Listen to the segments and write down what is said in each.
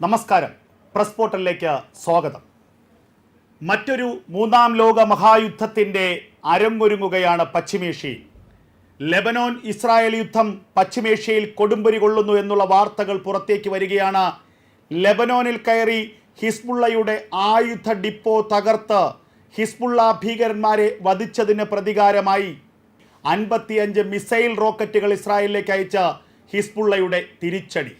നമസ്കാരം. പ്രസ് പോർട്ടലിലേക്ക് സ്വാഗതം. മറ്റൊരു മൂന്നാം ലോക മഹായുദ്ധത്തിന്റെ അരങ്ങൊരുങ്ങുകയാണ് പശ്ചിമേഷ്യയിൽ. ലെബനോൻ ഇസ്രായേൽ യുദ്ധം പശ്ചിമേഷ്യയിൽ കൊടുമ്പരി കൊള്ളുന്നു എന്നുള്ള വാർത്തകൾ പുറത്തേക്ക് വരികയാണ്. ലെബനോനിൽ കയറി ഹിസ്ബുള്ളയുടെ ആയുധ ഡിപ്പോ തകർത്ത് ഹിസ്ബുള്ള ഭീകരന്മാരെ വധിച്ചതിന് പ്രതികാരമായി അൻപത്തിയഞ്ച് മിസൈൽ റോക്കറ്റുകൾ ഇസ്രായേലിലേക്ക് അയച്ച ഹിസ്ബുള്ളയുടെ തിരിച്ചടി.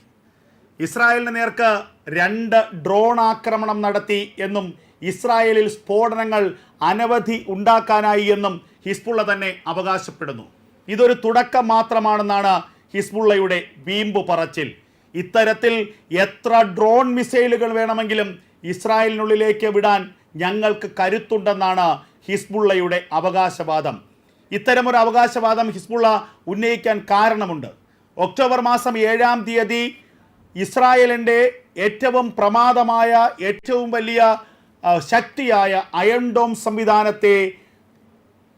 ഇസ്രായേലിന് നേർക്ക് രണ്ട് ഡ്രോൺ ആക്രമണം നടത്തി എന്നും ഇസ്രായേലിൽ സ്ഫോടനങ്ങൾ അനവധി ഉണ്ടാക്കാനായി എന്നും ഹിസ്ബുള്ള തന്നെ അവകാശപ്പെടുന്നു. ഇതൊരു തുടക്കം മാത്രമാണെന്നാണ് ഹിസ്ബുള്ളയുടെ വീമ്പു പറച്ചിൽ. ഇത്തരത്തിൽ എത്ര ഡ്രോൺ മിസൈലുകൾ വേണമെങ്കിലും ഇസ്രായേലിനുള്ളിലേക്ക് വിടാൻ ഞങ്ങൾക്ക് കരുത്തുണ്ടെന്നാണ് ഹിസ്ബുള്ളയുടെ അവകാശവാദം. ഇത്തരമൊരു അവകാശവാദം ഹിസ്ബുള്ള ഉന്നയിക്കാൻ കാരണമുണ്ട്. ഒക്ടോബർ മാസം ഏഴാം തീയതി ഇസ്രായേലിന്റെ ഏറ്റവും പ്രമാദമായ ഏറ്റവും വലിയ ശക്തിയായ അയൺ ഡോം സംവിധാനത്തെ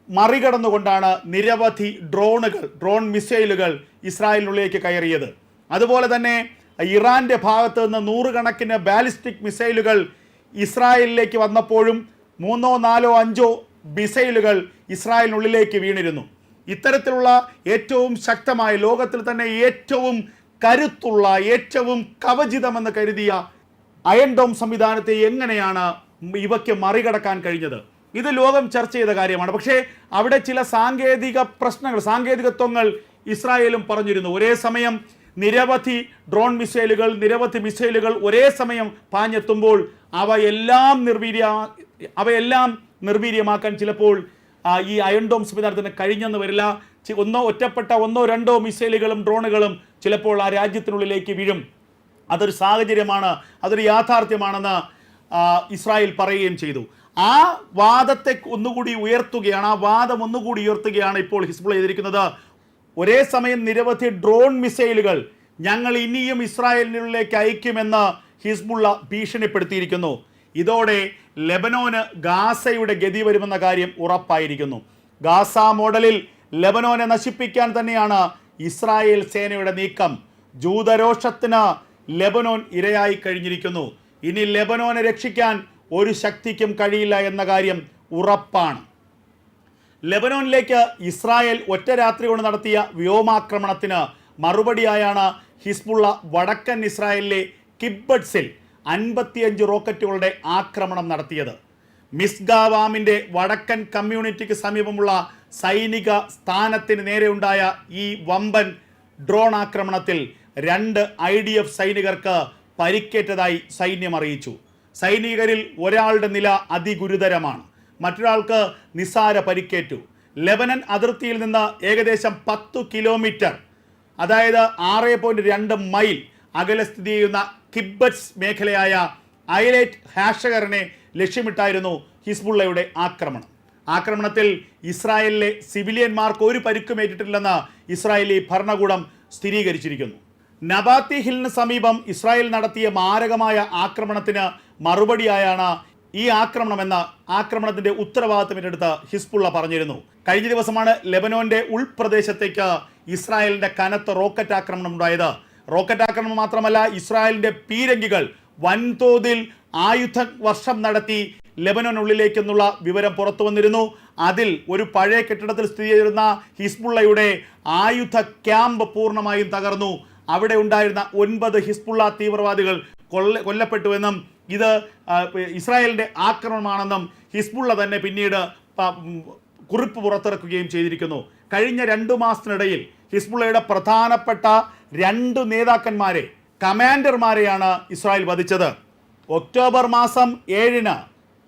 മറികടന്നുകൊണ്ടാണ് നിരവധി ഡ്രോണുകൾ ഡ്രോൺ മിസൈലുകൾ ഇസ്രായേലിനുള്ളിലേക്ക് കയറിയത്. അതുപോലെ തന്നെ ഇറാന്റെ ഭാഗത്ത് നിന്ന് നൂറുകണക്കിന് ബാലിസ്റ്റിക് മിസൈലുകൾ ഇസ്രായേലിലേക്ക് വന്നപ്പോഴും മൂന്നോ നാലോ അഞ്ചോ മിസൈലുകൾ ഇസ്രായേലിനുള്ളിലേക്ക് വീണിരുന്നു. ഇത്തരത്തിലുള്ള ഏറ്റവും ശക്തമായ ലോകത്തിൽ തന്നെ ഏറ്റവും കരുത്തുള്ള ഏറ്റവും കവചിതമെന്ന് കരുതിയ അയൺ ഡോം സംവിധാനത്തെ എങ്ങനെയാണ് ഇവയ്ക്ക് മറികടക്കാൻ കഴിഞ്ഞത്? ഇത് ലോകം ചർച്ച ചെയ്ത കാര്യമാണ്. പക്ഷേ അവിടെ ചില സാങ്കേതിക പ്രശ്നങ്ങൾ സാങ്കേതികത്വങ്ങൾ ഇസ്രായേലും പറഞ്ഞിരുന്നു. ഒരേ സമയം നിരവധി ഡ്രോൺ മിസൈലുകൾ നിരവധി മിസൈലുകൾ ഒരേ സമയം പാഞ്ഞെത്തുമ്പോൾ അവയെല്ലാം നിർവീര്യ അവയെല്ലാം നിർവീര്യമാക്കാൻ ചിലപ്പോൾ ഈ അയൺ ഡോം സംവിധാനത്തിന് കഴിഞ്ഞെന്ന് വരില്ല. ഒന്നോ ഒറ്റപ്പെട്ട ഒന്നോ രണ്ടോ മിസൈലുകളും ഡ്രോണുകളും ചിലപ്പോൾ ആ രാജ്യത്തിനുള്ളിലേക്ക് വീഴും. അതൊരു സാഹചര്യമാണ് അതൊരു യാഥാർത്ഥ്യമാണെന്ന് ഇസ്രായേൽ പറയുകയും ചെയ്തു. ആ വാദത്തെ ഒന്നുകൂടി ഉയർത്തുകയാണ് ആ വാദം ഒന്നുകൂടി ഉയർത്തുകയാണ് ഇപ്പോൾ ഹിസ്ബുൾ ചെയ്തിരിക്കുന്നത്. ഒരേ സമയം നിരവധി ഡ്രോൺ മിസൈലുകൾ ഞങ്ങൾ ഇനിയും ഇസ്രായേലിനുള്ളിലേക്ക് അയക്കുമെന്ന് ഹിസ്ബുള്ള ഭീഷണിപ്പെടുത്തിയിരിക്കുന്നു. ഇതോടെ ലെബനോന് ഗാസയുടെ ഗതി വരുമെന്ന കാര്യം ഉറപ്പായിരിക്കുന്നു. ഗാസ മോഡലിൽ ലെബനോനെ നശിപ്പിക്കാൻ തന്നെയാണ് ഇസ്രായേൽ സേനയുടെ നീക്കം. ജൂതരോഷത്തിന് ലെബനോൻ ഇരയായി കഴിഞ്ഞിരിക്കുന്നു. ഇനി ലെബനോനെ രക്ഷിക്കാൻ ഒരു ശക്തിക്കും കഴിയില്ല എന്ന കാര്യം ഉറപ്പാണ്. ലെബനോനിലേക്ക് ഇസ്രായേൽ ഒറ്റ രാത്രി കൊണ്ട് നടത്തിയ വ്യോമാക്രമണത്തിന് മറുപടിയായാണ് ഹിസ്ബുള്ള വടക്കൻ ഇസ്രായേലിലെ കിബ്ബട്സിൽ അൻപത്തിയഞ്ച് റോക്കറ്റുകളുടെ ആക്രമണം നടത്തിയത്. മിസ്ഗാവാമിന്റെ വടക്കൻ കമ്മ്യൂണിറ്റിക്ക് സമീപമുള്ള സൈനിക സ്ഥാനത്തിന് നേരെയുണ്ടായ ഈ വമ്പൻ ഡ്രോൺ ആക്രമണത്തിൽ രണ്ട് ഐ ഡി എഫ് സൈനികർക്ക് പരിക്കേറ്റതായി സൈന്യം അറിയിച്ചു. സൈനികരിൽ ഒരാളുടെ നില അതിഗുരുതരമാണ്. മറ്റൊരാൾക്ക് നിസാര പരിക്കേറ്റു. ലെബനൻ അതിർത്തിയിൽ നിന്ന് ഏകദേശം പത്തു കിലോമീറ്റർ അതായത് ആറ് പോയിന്റ് രണ്ട് മൈൽ അകലെ സ്ഥിതി ചെയ്യുന്ന കിബ്ബറ്റ്സ് മേഖലയായ ഐലൈറ്റ് ഹാഷകറിനെ ലക്ഷ്യമിട്ടായിരുന്നു ഹിസ്ബുള്ളയുടെ ആക്രമണം. ആക്രമണത്തിൽ ഇസ്രായേലിലെ സിവിലിയന്മാർക്ക് ഒരു പരിക്കുമേറ്റിട്ടില്ലെന്ന് ഇസ്രായേലി ഭരണകൂടം സ്ഥിരീകരിച്ചിരിക്കുന്നു. നബാത്തി ഹിലിന് സമീപം ഇസ്രായേൽ നടത്തിയ മാരകമായ ആക്രമണത്തിന് മറുപടിയായാണ് ഈ ആക്രമണമെന്ന ആക്രമണത്തിന്റെ ഉത്തരവാദിത്തം ഏറ്റെടുത്ത് ഹിസ്ബുള്ള പറഞ്ഞിരുന്നു. കഴിഞ്ഞ ദിവസമാണ് ലെബനോന്റെ ഉൾപ്രദേശത്തേക്ക് ഇസ്രായേലിന്റെ കനത്ത റോക്കറ്റ് ആക്രമണം ഉണ്ടായത്. റോക്കറ്റ് ആക്രമണം മാത്രമല്ല ഇസ്രായേലിന്റെ പീരങ്കികൾ വൻതോതിൽ ആയുധ വർഷം നടത്തി ലെബനോനുള്ളിലേക്കെന്നുള്ള വിവരം പുറത്തു വന്നിരുന്നു. അതിൽ ഒരു പഴയ കെട്ടിടത്തിൽ സ്ഥിതി ചെയ്തിരുന്ന ഹിസ്ബുള്ളയുടെ ആയുധ ക്യാമ്പ് പൂർണമായും തകർന്നു. അവിടെ ഉണ്ടായിരുന്ന ഒൻപത് ഹിസ്ബുള്ള തീവ്രവാദികൾ കൊല്ല കൊല്ലപ്പെട്ടുവെന്നും ഇത് ഇസ്രായേലിന്റെ ആക്രമണമാണെന്നും ഹിസ്ബുള്ള തന്നെ പിന്നീട് കുറിപ്പ് പുറത്തിറക്കുകയും ചെയ്തിരിക്കുന്നു. കഴിഞ്ഞ രണ്ടു മാസത്തിനിടയിൽ ഹിസ്ബുള്ളയുടെ പ്രധാനപ്പെട്ട രണ്ട് നേതാക്കന്മാരെ കമാൻഡർമാരെയാണ് ഇസ്രായേൽ വധിച്ചത്. ഒക്ടോബർ മാസം ഏഴിന്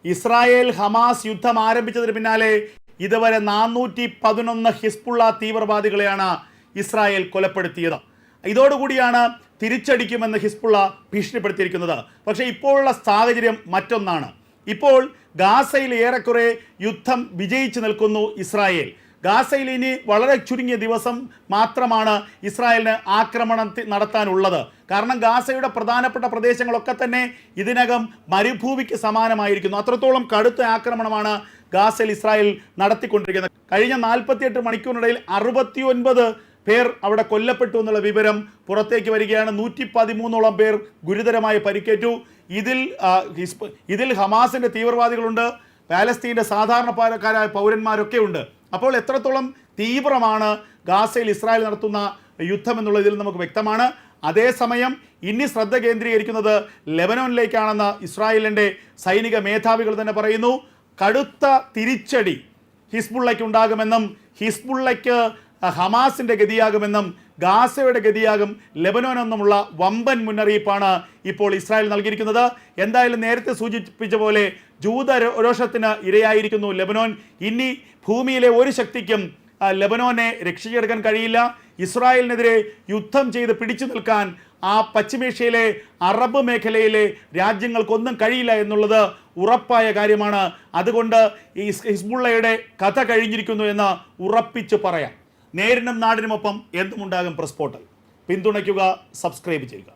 ഇസ്രായേൽ ഹമാസ് യുദ്ധം ആരംഭിച്ചതിന് പിന്നാലെ ഇതുവരെ നാനൂറ്റി പതിനൊന്ന് ഹിസ്ബുള്ള തീവ്രവാദികളെയാണ് ഇസ്രായേൽ കൊലപ്പെടുത്തിയത്. ഇതോടുകൂടിയാണ് തിരിച്ചടിക്കുമെന്ന് ഹിസ്ബുള്ള ഭീഷണിപ്പെടുത്തിയിരിക്കുന്നത്. പക്ഷേ ഇപ്പോഴുള്ള സാഹചര്യം മറ്റൊന്നാണ്. ഇപ്പോൾ ഗാസയിൽ ഏറെക്കുറെ യുദ്ധം വിജയിച്ചു നിൽക്കുന്നു ഇസ്രായേൽ. ഗാസയിൽ ഇനി വളരെ ചുരുങ്ങിയ ദിവസം മാത്രമാണ് ഇസ്രായേലിന് ആക്രമണം നടത്താനുള്ളത്. കാരണം ഗാസയുടെ പ്രധാനപ്പെട്ട പ്രദേശങ്ങളൊക്കെ തന്നെ ഇതിനകം മരുഭൂമിക്ക് സമാനമായിരിക്കുന്നു. അത്രത്തോളം കടുത്ത ആക്രമണമാണ് ഗാസയിൽ ഇസ്രായേൽ നടത്തിക്കൊണ്ടിരിക്കുന്നത്. കഴിഞ്ഞ നാൽപ്പത്തിയെട്ട് മണിക്കൂറിനിടയിൽ അറുപത്തി ഒൻപത് പേർ അവിടെ കൊല്ലപ്പെട്ടു എന്നുള്ള വിവരം പുറത്തേക്ക് വരികയാണ്. നൂറ്റി പതിമൂന്നോളം പേർ ഗുരുതരമായി പരിക്കേറ്റു. ഇതിൽ ഇതിൽ ഹമാസിന്റെ തീവ്രവാദികളുണ്ട്. പാലസ്തീന്റെ സാധാരണക്കാരായ പൗരന്മാരൊക്കെ ഉണ്ട് അപ്പോൾ എത്രത്തോളം തീവ്രമാണ് ഗാസയിൽ ഇസ്രായേൽ നടത്തുന്ന യുദ്ധം എന്നുള്ളതിൽ നമുക്ക് വ്യക്തമാണ്. അതേസമയം ഇനി ശ്രദ്ധ കേന്ദ്രീകരിക്കുന്നത് ലെബനോനിലേക്കാണെന്ന് ഇസ്രായേലിന്റെ സൈനിക മേധാവികൾ തന്നെ പറയുന്നു. കടുത്ത തിരിച്ചടി ഹിസ്ബുള്ളയ്ക്ക് ഉണ്ടാകുമെന്നും ഹിസ്ബുള്ളയ്ക്ക് ഹമാസിന്റെ ഗതിയാകുമെന്നും ഗാസയുടെ ഗതിയാകും ലെബനോൻ എന്നുമുള്ള വമ്പൻ മുന്നറിയിപ്പാണ് ഇപ്പോൾ ഇസ്രായേൽ നൽകിയിരിക്കുന്നത്. എന്തായാലും നേരത്തെ സൂചിപ്പിച്ച പോലെ ജൂത രോഷത്തിന് ഇരയായിരിക്കുന്നു ലെബനോൻ. ഇനി ഭൂമിയിലെ ഒരു ശക്തിക്കും ലെബനോനെ രക്ഷിച്ചെടുക്കാൻ കഴിയില്ല. ഇസ്രായേലിനെതിരെ യുദ്ധം ചെയ്ത് പിടിച്ചു നിൽക്കാൻ ആ പശ്ചിമേഷ്യയിലെ അറബ് മേഖലയിലെ രാജ്യങ്ങൾക്കൊന്നും കഴിയില്ല എന്നുള്ളത് ഉറപ്പായ കാര്യമാണ്. അതുകൊണ്ട് ഈ ഹിസ്ബുള്ളയുടെ കഥ കഴിഞ്ഞിരിക്കുന്നു എന്ന് ഉറപ്പിച്ച് പറയാം. നേരിനും നാടിനുമൊപ്പം എന്തുമുണ്ടാകും പ്രസ് പോർട്ടൽ പിന്തുണയ്ക്കുക സബ്സ്ക്രൈബ് ചെയ്യുക.